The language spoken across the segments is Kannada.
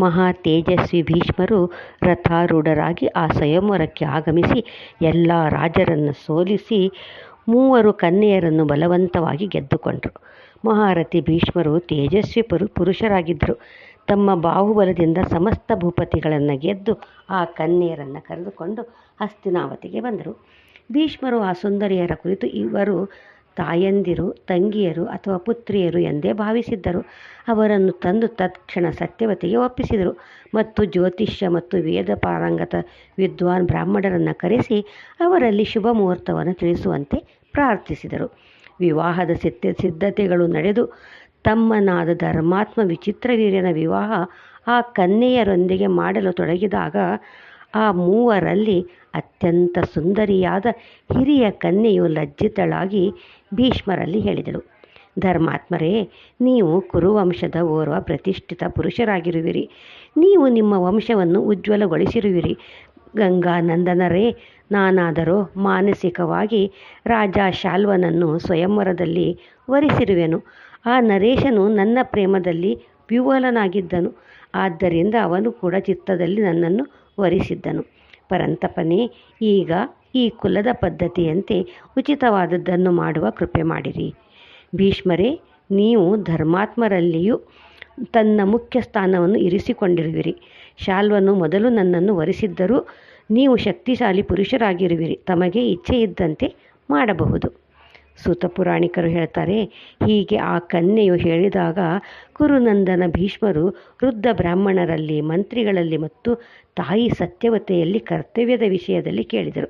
ಮಹಾ ತೇಜಸ್ವಿ ಭೀಷ್ಮರು ರಥಾರೂಢರಾಗಿ ಆ ಸ್ವಯಂವರಕ್ಕೆ ಆಗಮಿಸಿ ಎಲ್ಲ ರಾಜರನ್ನು ಸೋಲಿಸಿ ಮೂವರು ಕನ್ಯೆಯರನ್ನು ಬಲವಂತವಾಗಿ ಗೆದ್ದುಕೊಂಡರು. ಮಹಾರಥಿ ಭೀಷ್ಮರು ತೇಜಸ್ವಿ ಪುರು, ಪುರುಷರಾಗಿದ್ದರು. ತಮ್ಮ ಬಾಹುಬಲದಿಂದ ಸಮಸ್ತ ಭೂಪತಿಗಳನ್ನು ಗೆದ್ದು ಆ ಕನ್ಯೆಯರನ್ನು ಕರೆದುಕೊಂಡು ಹಸ್ತಿನಾವತಿಗೆ ಬಂದರು. ಭೀಷ್ಮರು ಆ ಸುಂದರಿಯರ ಕುರಿತು ಇವರು ತಾಯಂದಿರು, ತಂಗಿಯರು ಅಥವಾ ಪುತ್ರಿಯರು ಎಂದೇ ಭಾವಿಸಿದ್ದರು. ಅವರನ್ನು ತಂದು ತತ್ಕ್ಷಣ ಸತ್ಯವತಿಗೆ ಒಪ್ಪಿಸಿದರು. ಮತ್ತು ಜ್ಯೋತಿಷ್ಯ ಮತ್ತು ವೇದ ಪಾರಂಗತ ವಿದ್ವಾನ್ ಬ್ರಾಹ್ಮಣರನ್ನು ಕರೆಸಿ ಅವರಲ್ಲಿ ಶುಭ ಮುಹೂರ್ತವನ್ನು ತಿಳಿಸುವಂತೆ ಪ್ರಾರ್ಥಿಸಿದರು. ವಿವಾಹದ ಸಿದ್ಧ, ಸಿದ್ಧತೆಗಳು ನಡೆದು ತಮ್ಮನಾದ ಧರ್ಮಾತ್ಮ ವಿಚಿತ್ರವೀರ್ಯನ ವಿವಾಹ ಆ ಕನ್ಯೆಯರೊಂದಿಗೆ ಮಾಡಲು ತೊಡಗಿದಾಗ ಆ ಮೂವರಲ್ಲಿ ಅತ್ಯಂತ ಸುಂದರಿಯಾದ ಹಿರಿಯ ಕನ್ಯೆಯು ಲಜ್ಜಿತಳಾಗಿ ಭೀಷ್ಮರಲ್ಲಿ ಹೇಳಿದಳು. ಧರ್ಮಾತ್ಮರೇ, ನೀವು ಕುರುವಂಶದ ಓರ್ವ ಪ್ರತಿಷ್ಠಿತ ಪುರುಷರಾಗಿರುವಿರಿ. ನೀವು ನಿಮ್ಮ ವಂಶವನ್ನು ಉಜ್ವಲಗೊಳಿಸಿರುವಿರಿ. ಗಂಗಾನಂದನರೇ, ನಾನಾದರೂ ಮಾನಸಿಕವಾಗಿ ರಾಜ ಶಾಲ್ವನನ್ನು ಸ್ವಯಂವರದಲ್ಲಿ ವರಿಸಿರುವೆನು. ಆ ನರೇಶನು ನನ್ನ ಪ್ರೇಮದಲ್ಲಿ ವಿವಲನಾಗಿದ್ದನು ಆದ್ದರಿಂದ ಅವನು ಕೂಡ ಚಿತ್ತದಲ್ಲಿ ನನ್ನನ್ನು ವರಿಸಿದ್ದನು. ಪರಂತಪನೇ, ಈಗ ಈ ಕುಲದ ಪದ್ಧತಿಯಂತೆ ಉಚಿತವಾದದ್ದನ್ನು ಮಾಡುವ ಕೃಪೆ ಮಾಡಿರಿ. ಭೀಷ್ಮರೇ, ನೀವು ಧರ್ಮಾತ್ಮರಲ್ಲಿಯೂ ತನ್ನ ಮುಖ್ಯ ಸ್ಥಾನವನ್ನು ಇರಿಸಿಕೊಂಡಿರುವಿರಿ. ಶಾಲ್ವನು ಮೊದಲು ನನ್ನನ್ನು ವರಿಸಿದ್ದರೂ ನೀವು ಶಕ್ತಿಶಾಲಿ ಪುರುಷರಾಗಿರುವಿರಿ. ತಮಗೆ ಇಚ್ಛೆ ಇದ್ದಂತೆ ಮಾಡಬಹುದು. ಸೂತ ಪುರಾಣಿಕರು ಹೇಳ್ತಾರೆ, ಹೀಗೆ ಆ ಕನ್ಯೆಯು ಹೇಳಿದಾಗ ಕುರುನಂದನ ಭೀಷ್ಮರು ವೃದ್ಧ ಬ್ರಾಹ್ಮಣರಲ್ಲಿ, ಮಂತ್ರಿಗಳಲ್ಲಿ ಮತ್ತು ತಾಯಿ ಸತ್ಯವತೆಯಲ್ಲಿ ಕರ್ತವ್ಯದ ವಿಷಯದಲ್ಲಿ ಕೇಳಿದರು.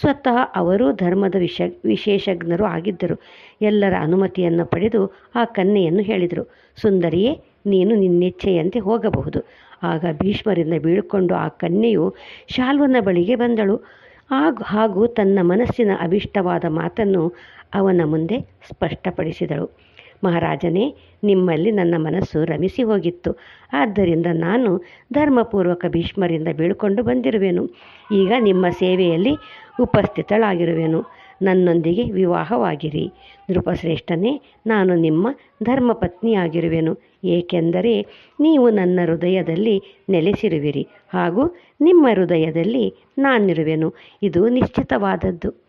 ಸ್ವತಃ ಅವರು ಧರ್ಮದ ವಿಷ, ವಿಶೇಷಜ್ಞರು ಆಗಿದ್ದರು. ಎಲ್ಲರ ಅನುಮತಿಯನ್ನು ಪಡೆದು ಆ ಕನ್ಯೆಯನ್ನು ಹೇಳಿದರು, ಸುಂದರಿಯೇ, ನೀನು ನಿನ್ನೆಚ್ಚೆಯಂತೆ ಹೋಗಬಹುದು. ಆಗ ಭೀಷ್ಮರಿಂದ ಬೀಳ್ಕೊಂಡು ಆ ಕನ್ಯೆಯು ಶಾಲ್ವನ ಬಳಿಗೆ ಬಂದಳು. ಆಗ ಹಾಗೂ ತನ್ನ ಮನಸ್ಸಿನ ಅಭಿಷ್ಟವಾದ ಮಾತನ್ನು ಅವನ ಮುಂದೆ ಸ್ಪಷ್ಟಪಡಿಸಿದಳು. ಮಹಾರಾಜನೇ, ನಿಮ್ಮಲ್ಲಿ ನನ್ನ ಮನಸ್ಸು ರಮಿಸಿ ಹೋಗಿತ್ತು. ಆದ್ದರಿಂದ ನಾನು ಧರ್ಮಪೂರ್ವಕ ಭೀಷ್ಮರಿಂದ ಬೀಳ್ಕೊಂಡು ಬಂದಿರುವೆನು. ಈಗ ನಿಮ್ಮ ಸೇವೆಯಲ್ಲಿ ಉಪಸ್ಥಿತಳಾಗಿರುವೆನು. ನನ್ನೊಂದಿಗೆ ವಿವಾಹವಾಗಿರಿ. ನೃಪಶ್ರೇಷ್ಠನೇ, ನಾನು ನಿಮ್ಮ ಧರ್ಮಪತ್ನಿಯಾಗಿರುವೆನು. ಏಕೆಂದರೆ ನೀವು ನನ್ನ ಹೃದಯದಲ್ಲಿ ನೆಲೆಸಿರುವಿರಿ ಹಾಗೂ ನಿಮ್ಮ ಹೃದಯದಲ್ಲಿ ನಾನಿರುವೆನು. ಇದು ನಿಶ್ಚಿತವಾದದ್ದು.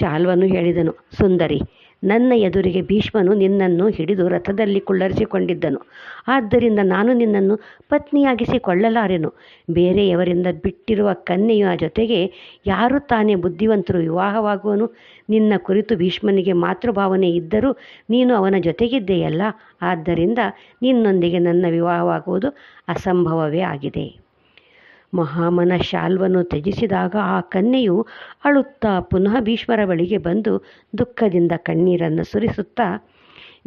ಶಾಲ್ವನು ಹೇಳಿದನು, ಸುಂದರಿ ನನ್ನ ಎದುರಿಗೆ ಭೀಷ್ಮನು ನಿನ್ನನ್ನು ಹಿಡಿದು ರಥದಲ್ಲಿ ಕುಳ್ಳರಿಸಿಕೊಂಡಿದ್ದನು. ಆದ್ದರಿಂದ ನಾನು ನಿನ್ನನ್ನು ಪತ್ನಿಯಾಗಿಸಿಕೊಳ್ಳಲಾರೆನು. ಬೇರೆಯವರಿಂದ ಬಿಟ್ಟಿರುವ ಕನ್ಯೆಯ ಜೊತೆಗೆ ಯಾರು ತಾನೇ ಬುದ್ಧಿವಂತರು ವಿವಾಹವಾಗುವನು? ನಿನ್ನ ಕುರಿತು ಭೀಷ್ಮನಿಗೆ ಮಾತೃಭಾವನೆ ಇದ್ದರೂ ನೀನು ಅವನ ಜೊತೆಗಿದ್ದೆಯಲ್ಲ. ಆದ್ದರಿಂದ ನಿನ್ನೊಂದಿಗೆ ನನ್ನ ವಿವಾಹವಾಗುವುದು ಅಸಂಭವವೇ ಆಗಿದೆ. ಮಹಾಮನ ಶಾಲ್ವನ್ನು ತ್ಯಜಿಸಿದಾಗ ಆ ಕನ್ಯೆಯು ಅಳುತ್ತಾ ಪುನಃ ಭೀಷ್ಮರ ಬಳಿಗೆ ಬಂದು ದುಃಖದಿಂದ ಕಣ್ಣೀರನ್ನು ಸುರಿಸುತ್ತಾ,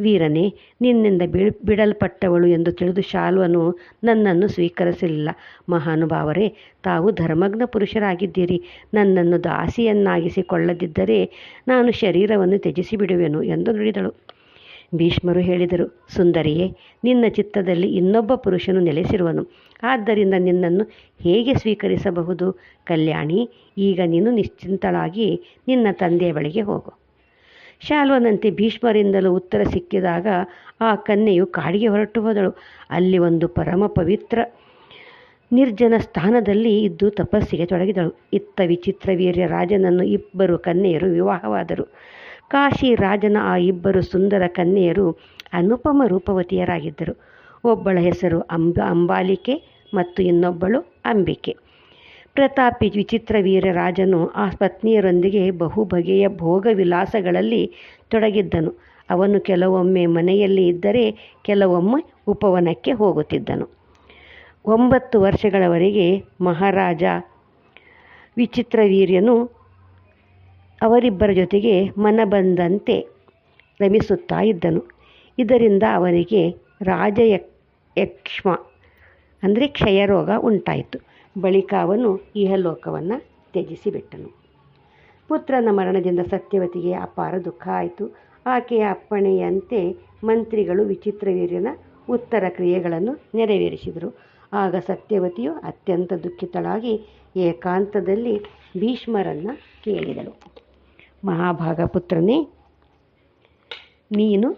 ವೀರನೇ, ನಿನ್ನಿಂದ ಬಿಳ್ ಬಿಡಲ್ಪಟ್ಟವಳು ಎಂದು ತಿಳಿದು ಶಾಲ್ವನು ನನ್ನನ್ನು ಸ್ವೀಕರಿಸಲಿಲ್ಲ. ಮಹಾನುಭಾವರೇ, ತಾವು ಧರ್ಮಜ್ಞ ಪುರುಷರಾಗಿದ್ದೀರಿ. ನನ್ನನ್ನು ದಾಸಿಯನ್ನಾಗಿಸಿಕೊಳ್ಳದಿದ್ದರೆ ನಾನು ಶರೀರವನ್ನು ತ್ಯಜಿಸಿ ಬಿಡುವೆನು ಎಂದು ನುಡಿದಳು. ಭೀಷ್ಮರು ಹೇಳಿದರು, ಸುಂದರಿಯೇ, ನಿನ್ನ ಚಿತ್ತದಲ್ಲಿ ಇನ್ನೊಬ್ಬ ಪುರುಷನು ನೆಲೆಸಿರುವನು. ಆದ್ದರಿಂದ ನಿನ್ನನ್ನು ಹೇಗೆ ಸ್ವೀಕರಿಸಬಹುದು? ಕಲ್ಯಾಣಿ, ಈಗ ನೀನು ನಿಶ್ಚಿಂತಳಾಗಿ ನಿನ್ನ ತಂದೆಯ ಬಳಿಗೆ ಹೋಗು. ಶಾಲ್ವನಂತೆ ಭೀಷ್ಮರಿಂದಲೂ ಉತ್ತರ ಸಿಕ್ಕಿದಾಗ ಆ ಕನ್ಯೆಯು ಕಾಡಿಗೆ ಹೊರಟು ಹೋದಳು. ಅಲ್ಲಿ ಒಂದು ಪರಮ ಪವಿತ್ರ ನಿರ್ಜನ ಸ್ಥಾನದಲ್ಲಿ ಇದ್ದು ತಪಸ್ಸಿಗೆ ತೊಡಗಿದಳು. ಇತ್ತ ವಿಚಿತ್ರ ವೀರ್ಯ ರಾಜನನ್ನು ಇಬ್ಬರು ಕನ್ಯೆಯರು ವಿವಾಹವಾದರು. ಕಾಶಿ ರಾಜನ ಆ ಇಬ್ಬರು ಸುಂದರ ಕನ್ಯೆಯರು ಅನುಪಮ ರೂಪವತಿಯರಾಗಿದ್ದರು. ಒಬ್ಬಳ ಹೆಸರು ಅಂಬ, ಅಂಬಾಲಿಕೆ ಮತ್ತು ಇನ್ನೊಬ್ಬಳು ಅಂಬಿಕೆ. ಪ್ರತಾಪಿ ವಿಚಿತ್ರ ವೀರ ರಾಜನು ಆ ಪತ್ನಿಯರೊಂದಿಗೆ ಬಹು ಬಗೆಯ ಭೋಗ ವಿಲಾಸಗಳಲ್ಲಿ ತೊಡಗಿದ್ದನು. ಅವನು ಕೆಲವೊಮ್ಮೆ ಮನೆಯಲ್ಲಿ ಇದ್ದರೆ ಕೆಲವೊಮ್ಮೆ ಉಪವನಕ್ಕೆ ಹೋಗುತ್ತಿದ್ದನು. ಒಂಬತ್ತು ವರ್ಷಗಳವರೆಗೆ ಮಹಾರಾಜ ವಿಚಿತ್ರವೀರ್ಯನು ಅವರಿಬ್ಬರ ಜೊತೆಗೆ ಮನಬಂದಂತೆ ರಮಿಸುತ್ತಾ ಇದ್ದನು. ಇದರಿಂದ ಅವನಿಗೆ ರಾಜ ಯಕ್ಷ್ಮ ಅಂದರೆ ಕ್ಷಯರೋಗ ಉಂಟಾಯಿತು. ಬಳಿಕ ಅವನು ಇಹಲೋಕವನ್ನು ತ್ಯಜಿಸಿಬಿಟ್ಟನು. ಪುತ್ರನ ಮರಣದಿಂದ ಸತ್ಯವತಿಗೆ ಅಪಾರ ದುಃಖ ಆಯಿತು. ಆಕೆಯ ಅಪ್ಪಣೆಯಂತೆ ಮಂತ್ರಿಗಳು ವಿಚಿತ್ರ ವಿಚಿತ್ರವೀರ್ಯನ ಉತ್ತರ ಕ್ರಿಯೆಗಳನ್ನು ನೆರವೇರಿಸಿದರು. ಆಗ ಸತ್ಯವತಿಯು ಅತ್ಯಂತ ದುಃಖಿತಳಾಗಿ ಏಕಾಂತದಲ್ಲಿ ಭೀಷ್ಮರನ್ನು ಕೇಳಿದಳು. ಮಹಾಭಾಗ ಪುತ್ರನೇ ನೀನು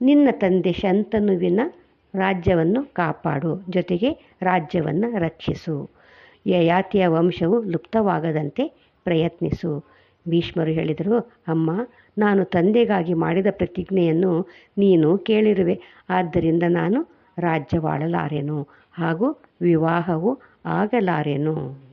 ನಿನ್ನ ತಂದೆ ಶಂತನುವಿನ ರಾಜ್ಯವನ್ನು ಕಾಪಾಡು, ಜೊತೆಗೆ ರಾಜ್ಯವನ್ನು ರಕ್ಷಿಸು. ಯಯಾತಿಯ ವಂಶವು ಲುಪ್ತವಾಗದಂತೆ ಪ್ರಯತ್ನಿಸು. ಭೀಷ್ಮರು ಹೇಳಿದರು, ಅಮ್ಮ, ನಾನು ತಂದೆಗಾಗಿ ಮಾಡಿದ ಪ್ರತಿಜ್ಞೆಯನ್ನು ನೀನು ಕೇಳಿರುವೆ, ಆದ್ದರಿಂದ ನಾನು ರಾಜ್ಯವಾಳಲಾರೆನು ಹಾಗೂ ವಿವಾಹವು ಆಗಲಾರೆನು.